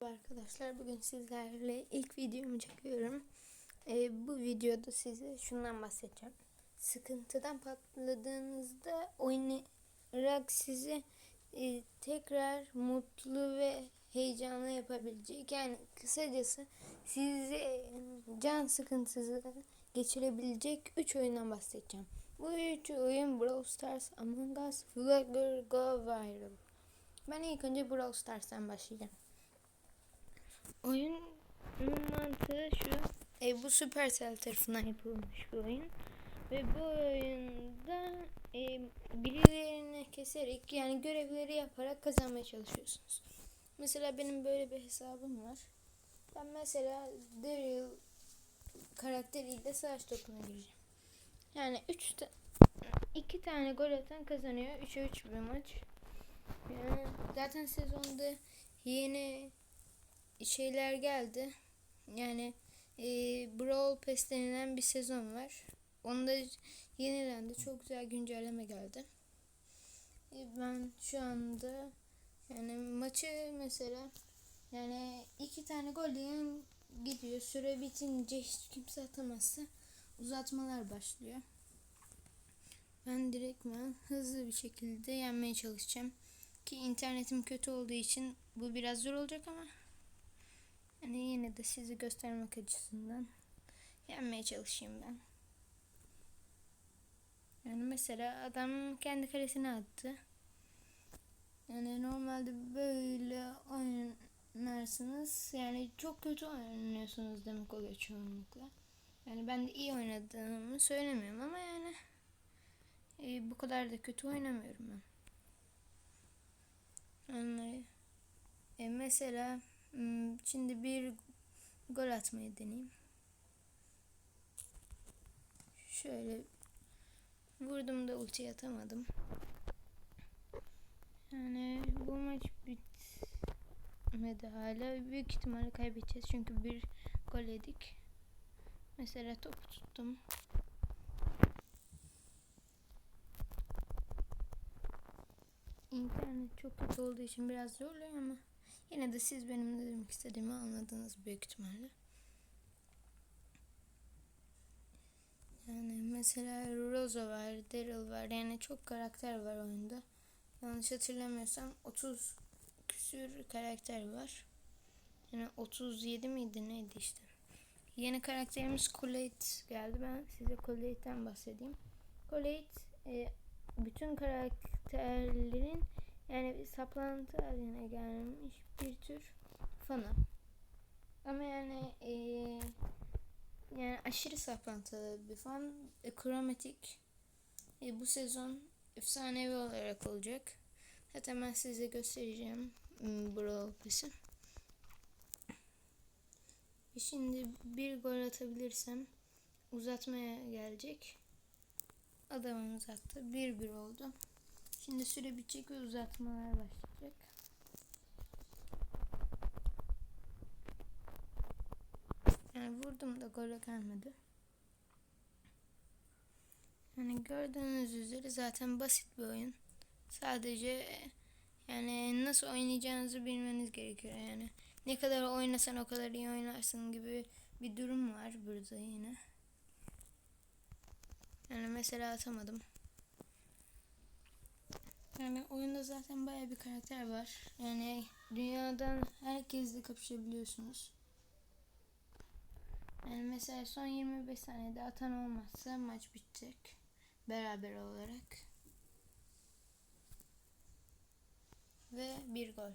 Arkadaşlar bugün sizlerle ilk videomu çekiyorum. Ee, bu videoda size şundan bahsedeceğim. Sıkıntıdan patladığınızda oynayarak sizi e, tekrar mutlu ve heyecanlı yapabilecek. Yani kısacası sizi can sıkıntısı geçirebilecek 3 oyundan bahsedeceğim. Bu 3 oyun Brawl Stars, Among Us, Vlogger, Go Viral. Ben ilk önce Brawl Stars'tan başlayacağım. Oyunun mantığı şu. E, bu Supercell tarafından yapılmış bir oyun. Ve bu oyunda e, birilerini keserek yani görevleri yaparak kazanmaya çalışıyorsunuz. Mesela benim böyle bir hesabım var. Ben mesela Daryl karakteriyle savaş topuna gireceğim. Yani 3 ta iki tane gol atan kazanıyor. 3'e 3 bir maç. Yani zaten sezonda yeni şeyler geldi. Yani e, Brawl Pass denilen bir sezon var. Onda yenilendi. Çok güzel güncelleme geldi. E, ben şu anda yani maçı mesela yani iki tane gol yiyen gidiyor. Süre bitince hiç kimse atamazsa uzatmalar başlıyor. Ben direktmen hızlı bir şekilde yenmeye çalışacağım. Ki internetim kötü olduğu için bu biraz zor olacak ama yani yine de sizi göstermek açısından yenmeye çalışayım ben. Yani mesela adam kendi kalesine attı. Yani normalde böyle oynarsınız. Yani çok kötü oynuyorsunuz demek oluyor çoğunlukla. Yani ben de iyi oynadığımı söylemiyorum ama yani e, bu kadar da kötü oynamıyorum ben. Onları e, mesela şimdi bir gol atmayı deneyeyim. Şöyle vurdum da ulti atamadım. Yani bu maç bitmedi hala. Büyük ihtimalle kaybedeceğiz çünkü bir gol yedik. Mesela topu tuttum. İnternet çok kötü olduğu için biraz zorluyor ama Yine de siz benim ne demek istediğimi anladınız büyük ihtimalle. Yani mesela Rosa var, Daryl var. Yani çok karakter var oyunda. Yanlış hatırlamıyorsam 30 küsür karakter var. Yani 37 miydi neydi işte. Yeni karakterimiz Colette geldi. Ben size Colette'den bahsedeyim. Colette e, bütün karakterlerin yani bir saplantı haline gelmiş bir tür fanı. Ama yani e, yani aşırı saplantılı bir fan. E, kromatik e, bu sezon efsanevi olarak olacak. Zaten ben size göstereceğim hmm, Brawl Pass'i. E, şimdi bir gol atabilirsem uzatmaya gelecek. Adamımız attı. 1-1 oldu. Şimdi süre bitecek ve uzatmalar başlayacak. Yani vurdum da gole gelmedi. Yani gördüğünüz üzere zaten basit bir oyun. Sadece yani nasıl oynayacağınızı bilmeniz gerekiyor yani. Ne kadar oynasan o kadar iyi oynarsın gibi bir durum var burada yine. Yani mesela atamadım. Yani oyunda zaten baya bir karakter var. Yani dünyadan herkesle kapışabiliyorsunuz. Yani mesela son 25 saniyede atan olmazsa maç bitecek. Beraber olarak. Ve bir gol.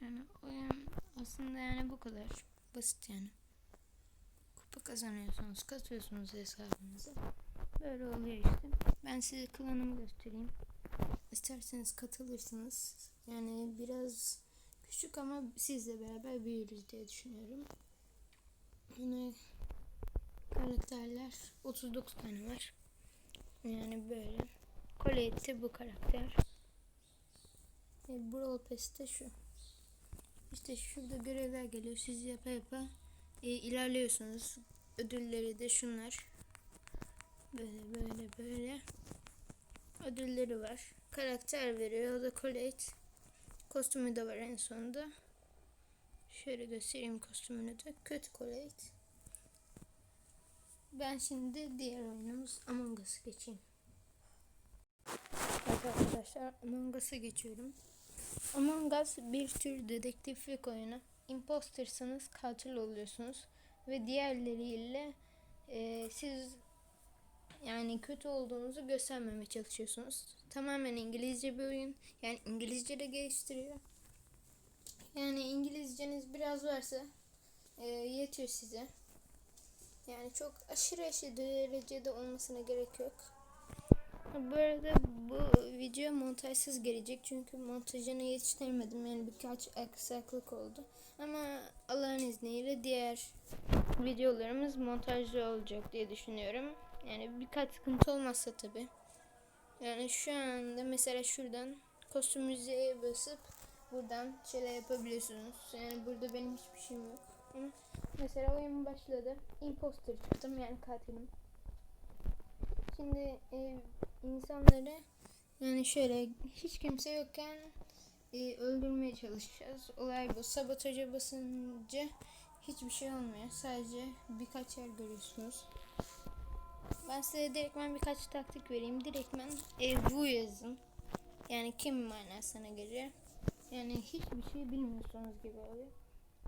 Yani oyun aslında yani bu kadar. Basit yani. Kupa kazanıyorsunuz, katıyorsunuz hesabınıza. Böyle oluyor işte. Ben size klanımı göstereyim. İsterseniz katılırsınız. Yani biraz küçük ama sizle beraber büyürüz diye düşünüyorum. Yine karakterler 39 tane var. Yani böyle. Colette bu karakter. E, Brawl Pass'te şu. İşte şurada görevler geliyor. Siz yapa yapa e, ilerliyorsunuz. Ödülleri de şunlar. Böyle böyle böyle ödülleri var. Karakter veriyor. O da Colette. Kostümü de var en sonunda. Şöyle göstereyim kostümünü de. Kötü Colette. Ben şimdi diğer oyunumuz Among Us'a geçeyim. Evet arkadaşlar Among Us'a geçiyorum. Among Us bir tür dedektiflik oyunu. Impostersanız katil oluyorsunuz ve diğerleriyle e, siz yani kötü olduğunuzu göstermemeye çalışıyorsunuz. Tamamen İngilizce bir oyun. Yani İngilizce de geliştiriyor. Yani İngilizceniz biraz varsa e, yetiyor size. Yani çok aşırı aşırı derecede olmasına gerek yok. Bu arada bu video montajsız gelecek çünkü montajını yetiştiremedim yani birkaç aksaklık oldu. Ama Allah'ın izniyle diğer videolarımız montajlı olacak diye düşünüyorum. Yani birkaç sıkıntı olmazsa tabi. Yani şu anda mesela şuradan kostüm müziğe basıp buradan şeyler yapabiliyorsunuz. Yani burada benim hiçbir şeyim yok. Ama mesela oyun başladı. Imposter çıktım yani katilim. Şimdi e, insanları yani şöyle hiç kimse yokken e, öldürmeye çalışacağız. Olay bu. Sabotaja basınca hiçbir şey olmuyor. Sadece birkaç yer görüyorsunuz. Ben size direktmen birkaç taktik vereyim. Direktmen e, bu yazın. Yani kim manasına geliyor. Yani hiçbir şey bilmiyorsunuz gibi oluyor.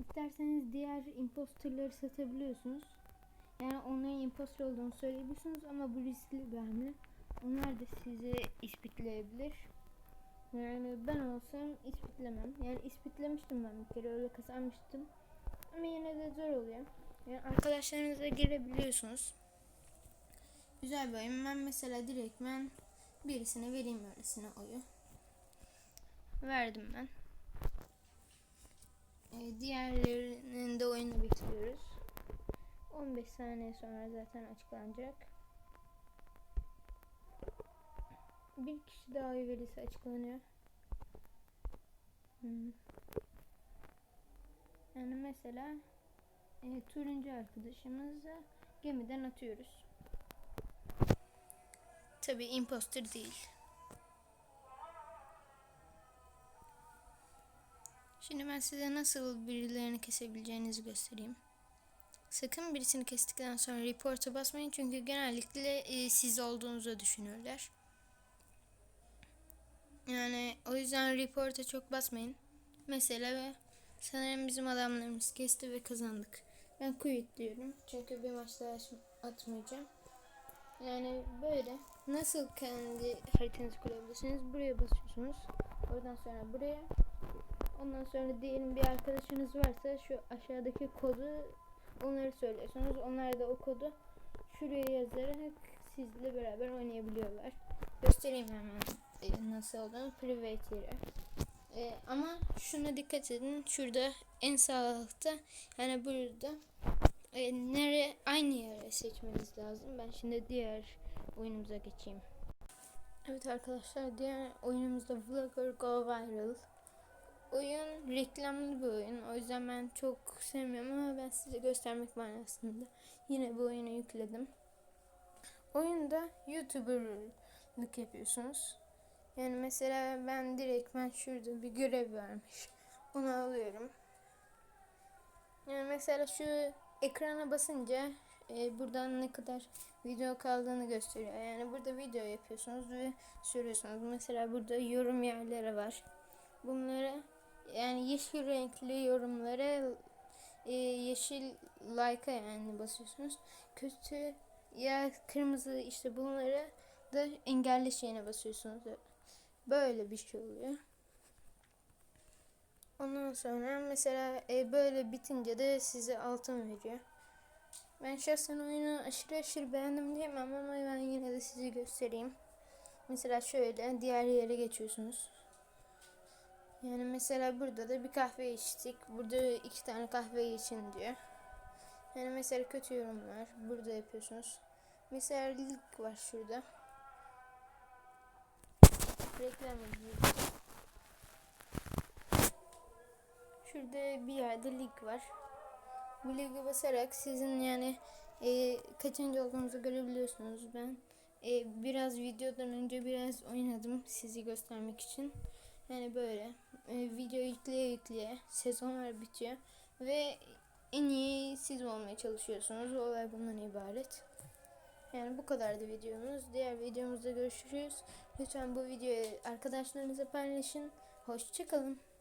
İsterseniz diğer imposterları satabiliyorsunuz. Yani onların imposter olduğunu söyleyebilirsiniz ama bu riskli bir hamle. Onlar da sizi ispitleyebilir. Yani ben olsam ispitlemem. Yani ispitlemiştim ben bir kere öyle kazanmıştım. Ama yine de zor oluyor. Yani arkadaşlarınıza girebiliyorsunuz. Güzel bir oyun. Ben mesela direktmen birisine vereyim öylesine oyu. Verdim ben. Ee, diğerlerinin de oyunu bitiriyoruz. 15 saniye sonra zaten açıklanacak. Bir kişi daha oy verirse açıklanıyor. Hmm. Yani mesela e, turuncu arkadaşımızı gemiden atıyoruz. Tabi imposter değil. Şimdi ben size nasıl birilerini kesebileceğinizi göstereyim. Sakın birisini kestikten sonra report'a basmayın çünkü genellikle e, siz olduğunuzu düşünürler. Yani o yüzden report'a çok basmayın. Mesela sanırım bizim adamlarımız kesti ve kazandık. Ben quit diyorum çünkü bir maç daha atmayacağım. Yani böyle nasıl kendi haritanızı kurabilirsiniz? Buraya basıyorsunuz. Oradan sonra buraya. Ondan sonra diyelim bir arkadaşınız varsa şu aşağıdaki kodu onları söylüyorsunuz. Onlar da o kodu şuraya yazarak sizle beraber oynayabiliyorlar. Göstereyim hemen e, nasıl olduğunu. Private yere. E, ama şuna dikkat edin. Şurada en sağ yani burada e, nere aynı yere seçmeniz lazım. Ben şimdi diğer oyunumuza geçeyim. Evet arkadaşlar diğer oyunumuzda Vlogger Go Viral. Oyun reklamlı bir oyun. O yüzden ben çok sevmiyorum ama ben size göstermek manasında yine bu oyunu yükledim. Oyunda YouTuber'lık yapıyorsunuz. Yani mesela ben direkt ben şurada bir görev vermiş. Onu alıyorum. Yani mesela şu ekrana basınca e, buradan ne kadar video kaldığını gösteriyor. Yani burada video yapıyorsunuz ve sürüyorsunuz. Mesela burada yorum yerleri var. Bunları yeşil renkli yorumlara e, yeşil like'a yani basıyorsunuz. Kötü ya kırmızı işte bunları da engelli şeyine basıyorsunuz. Böyle bir şey oluyor. Ondan sonra mesela e, böyle bitince de size altın veriyor. Ben şahsen oyunu aşırı aşırı beğendim diyemem ama ben yine de size göstereyim. Mesela şöyle diğer yere geçiyorsunuz. Yani mesela burada da bir kahve içtik. Burada iki tane kahve için diyor. Yani mesela kötü yorumlar burada yapıyorsunuz. Mesela link var şurada. Reklam ediyoruz. Şurada bir yerde link var. Bu linki basarak sizin yani e, kaçıncı olduğunuzu görebiliyorsunuz. Ben e, biraz videodan önce biraz oynadım sizi göstermek için. Yani böyle. e, video yükleye yükleye sezonlar bitiyor ve en iyi siz olmaya çalışıyorsunuz. Olay bundan ibaret. Yani bu kadardı videomuz. Diğer videomuzda görüşürüz. Lütfen bu videoyu arkadaşlarınıza paylaşın. Hoşçakalın.